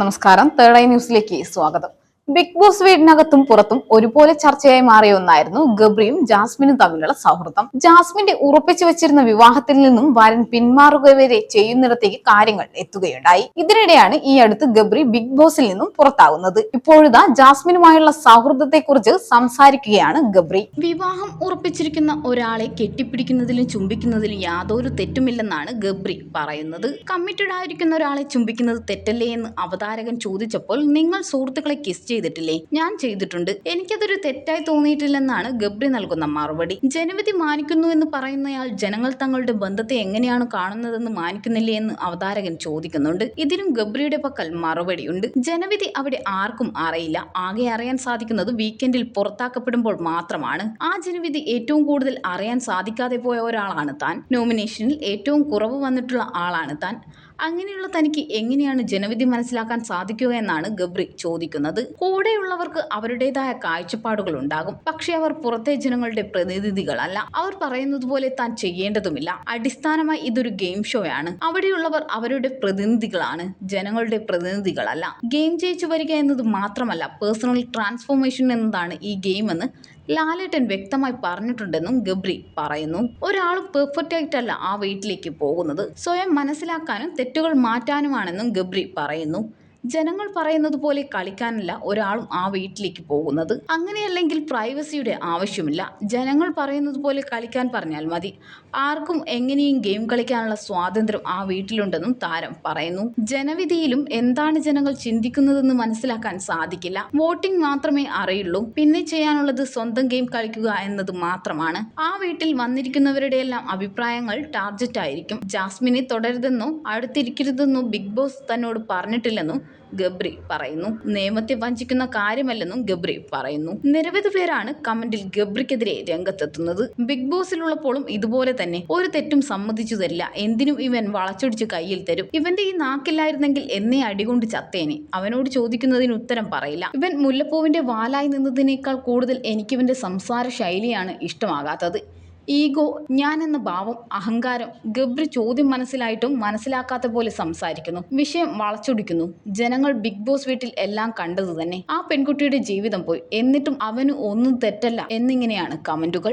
നമസ്കാരം. Third eye ന്യൂസിലേക്ക് സ്വാഗതം. ബിഗ് ബോസ് വീടിനകത്തും പുറത്തും ഒരുപോലെ ചർച്ചയായി മാറിയ ഒന്നായിരുന്നു ഗബ്രിയും ജാസ്മിനും തമ്മിലുള്ള സൗഹൃദം. ജാസ്മിന്റെ ഉറപ്പിച്ചു വെച്ചിരുന്ന വിവാഹത്തിൽ നിന്നും വരൻ പിന്മാറുക വരെ ചെയ്യുന്നിടത്തേക്ക് കാര്യങ്ങൾ എത്തുകയുണ്ടായി. ഇതിനിടെയാണ് ഈ അടുത്ത് ഗബ്രി ബിഗ് ബോസിൽ നിന്നും പുറത്താകുന്നത് ഇപ്പോഴിതാ ജാസ്മിനുമായുള്ള സൗഹൃദത്തെക്കുറിച്ച് സംസാരിക്കുകയാണ് ഗബ്രി. വിവാഹം ഉറപ്പിച്ചിരിക്കുന്ന ഒരാളെ കെട്ടിപ്പിടിക്കുന്നതിലും ചുംബിക്കുന്നതിലും യാതൊരു തെറ്റുമില്ലെന്നാണ് ഗബ്രി പറയുന്നത്. കമ്മിറ്റഡ് ആയിരിക്കുന്ന ഒരാളെ ചുംബിക്കുന്നത് തെറ്റല്ലേ എന്ന് അവതാരകൻ ചോദിച്ചപ്പോൾ നിങ്ങൾ സുഹൃത്തുക്കളെ കിസ് ചെയ്തിട്ടില്ലേ? ഞാൻ ചെയ്തിട്ടുണ്ട്. എനിക്കതൊരു തെറ്റായി തോന്നിയിട്ടില്ലെന്നാണ് ഗബ്രി നൽകുന്ന മറുപടി. ജനവിധി മാനിക്കുന്നു എന്ന് പറയുന്നയാൾ ജനങ്ങൾ തങ്ങളുടെ ബന്ധത്തെ എങ്ങനെയാണ് കാണുന്നതെന്ന് മാനിക്കുന്നില്ലേ എന്ന് അവതാരകൻ ചോദിക്കുന്നുണ്ട്. ഇതിനും ഗബ്രിയുടെ പക്കൽ മറുപടിയുണ്ട്. ജനവിധി അവിടെ ആർക്കും അറിയില്ല. ആകെ അറിയാൻ സാധിക്കുന്നത് വീക്കെൻഡിൽ പുറത്താക്കപ്പെടുമ്പോൾ മാത്രമാണ്. ആ ജനവിധി ഏറ്റവും കൂടുതൽ അറിയാൻ സാധിക്കാതെ പോയ ഒരാളാണ് താൻ. നോമിനേഷനിൽ ഏറ്റവും കുറവ് വന്നിട്ടുള്ള ആളാണ് താൻ. അങ്ങനെയുള്ള തനിക്ക് എങ്ങനെയാണ് ജനവിധി മനസ്സിലാക്കാൻ സാധിക്കുക എന്നാണ് ഗബ്രി ചോദിക്കുന്നത്. കൂടെയുള്ളവർക്ക് അവരുടേതായ കാഴ്ചപ്പാടുകൾ ഉണ്ടാകും. പക്ഷെ അവർ പുറത്തെ ജനങ്ങളുടെ പ്രതിനിധികളല്ല. അവർ പറയുന്നത് പോലെ താൻ ചെയ്യേണ്ടതുമില്ല. അടിസ്ഥാനമായി ഇതൊരു ഗെയിം ഷോയാണ്. അവിടെയുള്ളവർ അവരുടെ പ്രതിനിധികളാണ്. ജനങ്ങളുടെ പ്രതിനിധികളല്ല. ഗെയിം ജയിച്ചു വരിക എന്നത് മാത്രമല്ല പേഴ്സണൽ ട്രാൻസ്ഫോർമേഷൻ എന്നതാണ് ഈ ഗെയിം എന്ന് ലാലേട്ടൻ വ്യക്തമായി പറഞ്ഞിട്ടുണ്ടെന്നും ഗബ്രി പറയുന്നു. ഒരാൾ പെർഫെക്റ്റ് ആയിട്ടല്ല ആ വെയിറ്റിലേക്ക് പോകുന്നത്. സ്വയം മനസ്സിലാക്കാനും തെറ്റുകൾ മാറ്റാനുമാണെന്നും ഗബ്രി പറയുന്നു. ജനങ്ങൾ പറയുന്നത് പോലെ കളിക്കാനല്ല ഒരാളും ആ വീട്ടിലേക്ക് പോകുന്നത്. അങ്ങനെയല്ലെങ്കിൽ പ്രൈവസിയുടെ ആവശ്യമില്ല. ജനങ്ങൾ പറയുന്നത് പോലെ കളിക്കാൻ പറഞ്ഞാൽ മതി. ആർക്കും എങ്ങനെയും ഗെയിം കളിക്കാനുള്ള സ്വാതന്ത്ര്യം ആ വീട്ടിലുണ്ടെന്നും താരം പറയുന്നു. ജനവിധിയിലും എന്താണ് ജനങ്ങൾ ചിന്തിക്കുന്നതെന്ന് മനസ്സിലാക്കാൻ സാധിക്കില്ല. വോട്ടിംഗ് മാത്രമേ അറിയുള്ളൂ. പിന്നെ ചെയ്യാനുള്ളത് സ്വന്തം ഗെയിം കളിക്കുക എന്നത് മാത്രമാണ്. ആ വീട്ടിൽ വന്നിരിക്കുന്നവരുടെ എല്ലാം അഭിപ്രായങ്ങൾ ടാർജറ്റ് ആയിരിക്കും. ജാസ്മിനെ തുടരുതെന്നോ അടുത്തിരിക്കരുതെന്നോ ബിഗ് ബോസ് തന്നോട് പറഞ്ഞിട്ടില്ലെന്നും ഗബ്രി പറയുന്നു. നിയമത്തെ വഞ്ചിക്കുന്ന കാര്യമല്ലെന്നും ഗബ്രി പറയുന്നു. നിരവധി പേരാണ് കമന്റിൽ ഗബ്രിക്കെതിരെ രംഗത്തെത്തുന്നത്. ബിഗ് ബോസിലുള്ളപ്പോഴും ഇതുപോലെ തന്നെ. ഒരു തെറ്റും സമ്മതിച്ചു തരില്ല എന്തിനും ഇവൻ വളച്ചൊടിച്ച് കയ്യിൽ തരും. ഇവന്റെ ഈ നാക്കില്ലായിരുന്നെങ്കിൽ എന്നെ അടികൊണ്ട് ചത്തേനെ. അവനോട് ചോദിക്കുന്നതിന് ഉത്തരം പറയില്ല. ഇവൻ മുല്ലപ്പൂവിന്റെ വാലായി നിന്നതിനേക്കാൾ കൂടുതൽ എനിക്കിവന്റെ സംസാര ശൈലിയാണ് ഇഷ്ടമാകാത്തത്. ഈഗോ ഞാനെന്ന ഭാവം അഹങ്കാരം ഗബ്രി ചോദ്യം മനസ്സിലായിട്ടും മനസ്സിലാക്കാത്ത പോലെ സംസാരിക്കുന്നു. വിഷയം വളച്ചൊടിക്കുന്നു. ജനങ്ങൾ ബിഗ് ബോസ് വീട്ടിൽ എല്ലാം കണ്ടത് തന്നെ. ആ പെൺകുട്ടിയുടെ ജീവിതം പോയി. എന്നിട്ടും അവന് ഒന്നും തെറ്റല്ല എന്നിങ്ങനെയാണ് കമന്റുകൾ.